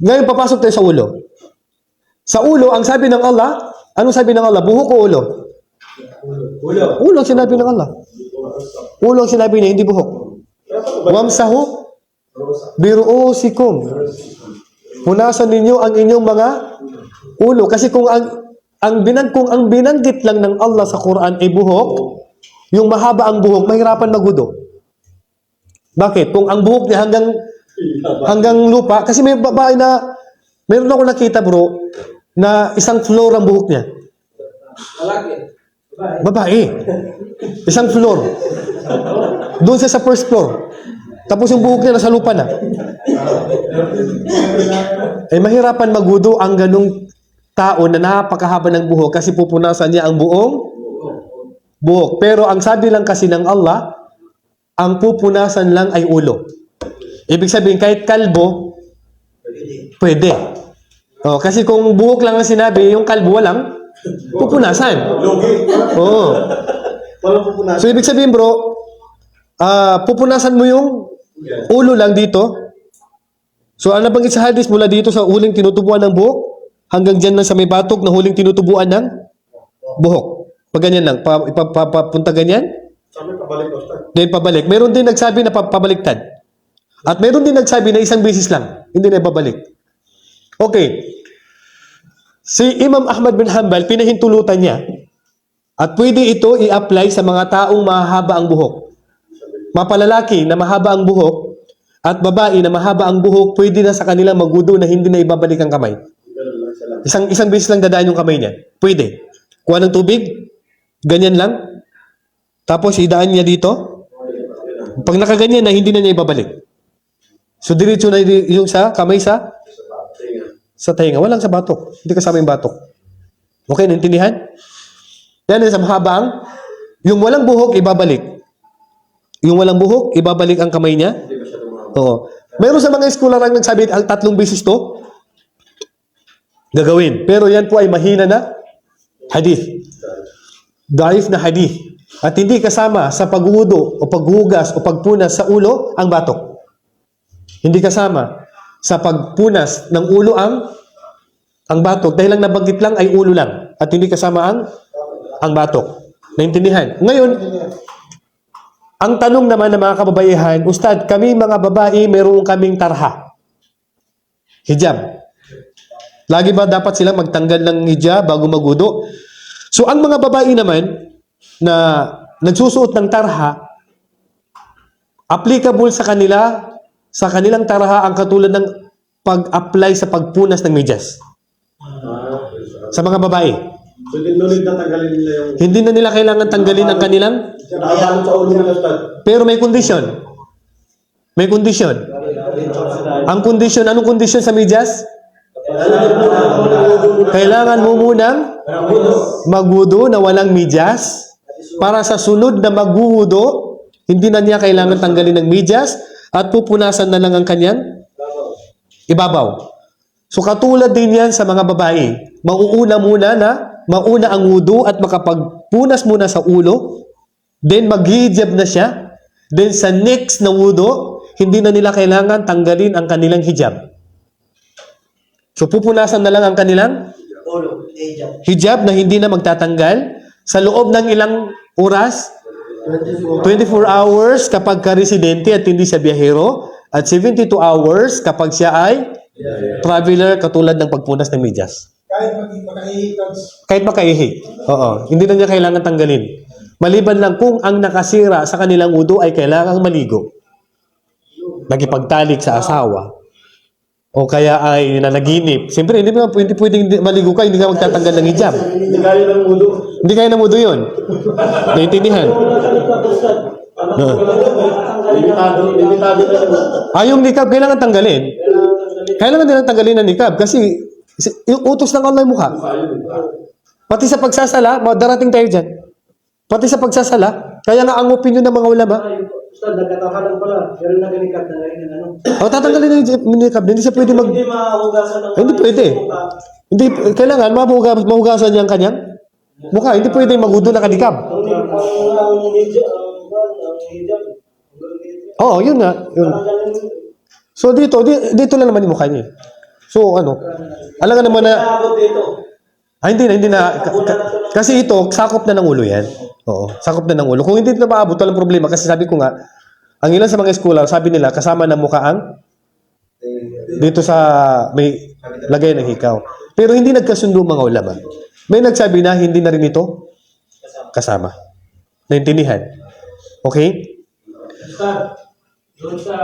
Ngayon, papasok tayo sa ulo. Sa ulo, ang sabi ng Allah, anong sabi ng Allah? Buhok o ulo? Ulo. Ulo ang sinabi ng Allah. Ulo ang sinabi niya, hindi buhok. Wamsahu biruusikum. Punasan ninyo ang inyong mga ulo. Kasi kung ang ang binan kung ang binanggit lang ng Allah sa Quran ay buhok, yung mahaba ang buhok, mahirapan magudo. Bakit? Kung ang buhok niya hanggang hanggang lupa, kasi may babae na, meron ako nakita bro, na isang floor ang buhok niya. Malaki. Babae. Isang floor. Doon siya sa first floor. Tapos yung buhok niya nasa lupa na. Eh mahirapan magudo ang ganong tao na napakahaba ng buhok kasi pupunasan niya ang buong buhok. Pero ang sabi lang kasi ng Allah, ang pupunasan lang ay ulo. Ibig sabihin, kahit kalbo, pwede. Oh, kasi kung buhok lang ang sinabi, yung kalbo walang pupunasan. Oo. Walang pupunasan. So, ibig sabihin, bro, ah pupunasan mo yung ulo lang dito. So, ang nabanggit sa hadis mula dito sa huling tinutubuan ng buhok, hanggang dyan lang sa may batok na huling tinutubuan ng buhok. Pag ganyan lang, pa, pa, pa, papunta ganyan, Sabi pabalik then pabalik. Meron din nagsabi na pa, pabaliktad. At meron din nagsabi na isang bisis lang, hindi na babalik. Okay. Si Imam Ahmad bin Hanbal, pinahintulutan niya, at pwede ito i-apply sa mga taong mahaba ang buhok. Mapalalaki na mahaba ang buhok, at babae na mahaba ang buhok, pwede na sa kanila magudo na hindi na ibabalik ang kamay. Isang isang beses lang dadaan yung kamay niya. Pwede. Kuha ng tubig, ganyan lang. Tapos idaan niya dito. Pag nakaganyan na, hindi na niya ibabalik. So diretso na yung sa kamay sa sa tainga. Walang sa batok. Hindi kasama yung batok. Okay, naintindihan? Yan sa mahaba ang yung walang buhok, ibabalik. Yung walang buhok, ibabalik ang kamay niya. Oo. Meron sa mga eskularang nagsabi ang tatlong beses to, gagawin. Pero yan po ay mahina na hadith. Daif na hadith. At hindi kasama sa paghudo o paghugas o pagpunas sa ulo ang batok. Hindi kasama sa pagpunas ng ulo ang ang batok. Dahil lang nabanggit lang ay ulo lang. At hindi kasama ang ang batok. Naintindihan? Ngayon, ang tanong naman ng mga kababaihan, Ustad, kami mga babae, meron kaming tarha. Hijab. Lagi ba dapat sila magtanggal ng hijab bago magudo? So, ang mga babae naman na nagsusuot ng tarha, applicable sa kanila, sa kanilang tarha ang katulad ng pag-apply sa pagpunas ng medyas. Sa mga babae. So, nunod na tanggalin nila yung... Hindi na nila kailangan tanggalin ang kanilang, pero may kondisyon. May kondisyon. Ang kondisyon, anong kondisyon sa medyas? Kailangan mo munang magudo na walang medyas para sa sunod na magudo, hindi na niya kailangan tanggalin ng medyas at pupunasan na lang ang kanyang ibabaw. So katulad din yan sa mga babae. Mauuna muna na mauna ang wudu at makapagpunas muna sa ulo, then maghihijab na siya, then sa next na wudu, hindi na nila kailangan tanggalin ang kanilang hijab. So pupunasan na lang ang kanilang hijab na hindi na magtatanggal sa loob ng ilang oras, 24 hours kapag ka-residente at hindi siya biyahero, at 72 hours kapag siya ay traveler katulad ng pagpunas ng medyas. Kahit makahihikag. Kahit makaihi. Oo. Hindi na niya kailangan tanggalin. Maliban lang kung ang nakasira sa kanilang wudu ay kailangang maligo. Nagipagtalik sa asawa. O kaya ay nanaginip. Siyempre, hindi mo hindi pwedeng maligo ka, hindi ka magtatanggal ng hijab. Hindi kaya ng ulo. Hindi kaya na mudo yun. Naintindihan? Na lang. Ah, yung nikab, kailangan tanggalin. Kailangan nilang tanggalin ang nikab kasi yung utos ng Allah yung mukha. Pati sa pagsasala, darating tayo dyan. Pati sa pagsasala, kaya nga ang opinion ng mga ulama, Ustad, nagkatahanan pala. Meron na ganikap na ngayon ng ano. o tatanggalin na yung nikab, hindi siya pwede mag... Hindi mahugasan ng Hindi pwede. Hindi, kailangan mahugas, mahugasan niya ang kanyang mukha. Hindi pwede magudo na kanikab. Hijab. Oo, yun nga. Yun. So dito, di- dito lang naman yung mukha niya. eh. So ano, alam nga naman na, ah, hindi na, hindi na, ka- ka- kasi ito, sakop na ng ulo yan. Oo, sakop na ng ulo. Kung hindi na maabot, walang problema. Kasi sabi ko nga, ang ilan sa mga eskwela, sabi nila, kasama ng mukha ang dito sa may lagay ng hikaw. Pero hindi nagkasundo mga ulama. May nagsabi na hindi na rin ito kasama. Naintindihan? Okay? Ustad, doon sa